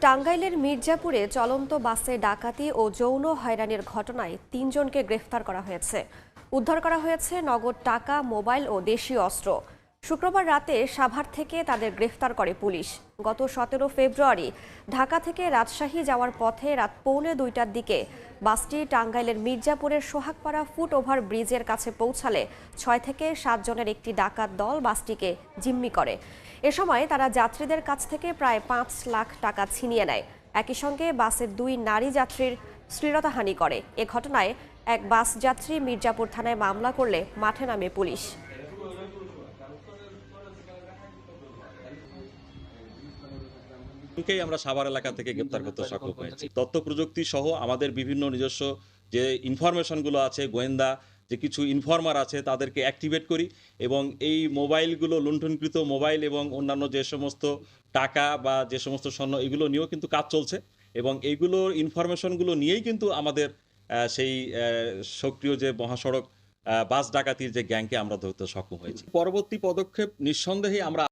টাঙ্গাইলের মির্জাপুরে চলন্ত বাসে ডাকাতি ও যৌন হয়রানির ঘটনায় তিনজনকে গ্রেফতার করা হয়েছে। উদ্ধার করা হয়েছে নগদ টাকা, মোবাইল ও দেশীয় অস্ত্র। শুক্রবার রাতে সাভার থেকে তাদের গ্রেফতার করে পুলিশ। গত সতেরো ফেব্রুয়ারি ঢাকা থেকে রাজশাহী যাওয়ার পথে রাত পৌনে দুইটার দিকে বাসটি টাঙ্গাইলের মির্জাপুরের সোহাগপাড়া ফুট ওভার ব্রিজের কাছে পৌঁছালে ছয় থেকে সাত জনের একটি ডাকাত দল বাসটিকে জিম্মি করে। এ সময় তারা যাত্রীদের কাছ থেকে প্রায় পাঁচ লাখ টাকা ছিনিয়ে নেয়। একই সঙ্গে বাসের দুই নারী যাত্রীর শ্লীলতাহানি করে। এ ঘটনায় এক বাস যাত্রী মির্জাপুর থানায় মামলা করলে মাঠে নামে পুলিশ। কেই আমরা সাভার এলাকা থেকে গ্রেপ্তার করতে সক্ষম হয়েছি? তথ্য প্রযুক্তি সহ আমাদের বিভিন্ন নিজস্ব যে ইনফরমেশনগুলো আছে গোয়েন্দা যে কিছু ইনফর্মার আছে তাদেরকে অ্যাক্টিভেট করি এবং এই মোবাইলগুলো লুণ্ঠনকৃত মোবাইল এবং অন্যান্য যে সমস্ত টাকা বা যে সমস্ত স্বর্ণ এগুলো নিয়েও কিন্তু কাজ চলছে এবং এইগুলোর ইনফরমেশনগুলো নিয়েই কিন্তু আমাদের সেই সক্রিয় যে মহাসড়ক বাস ডাকাতির যে গ্যাংকে আমরা ধরতে সক্ষম হয়েছি। পরবর্তী পদক্ষেপ নিঃসন্দেহে আমরা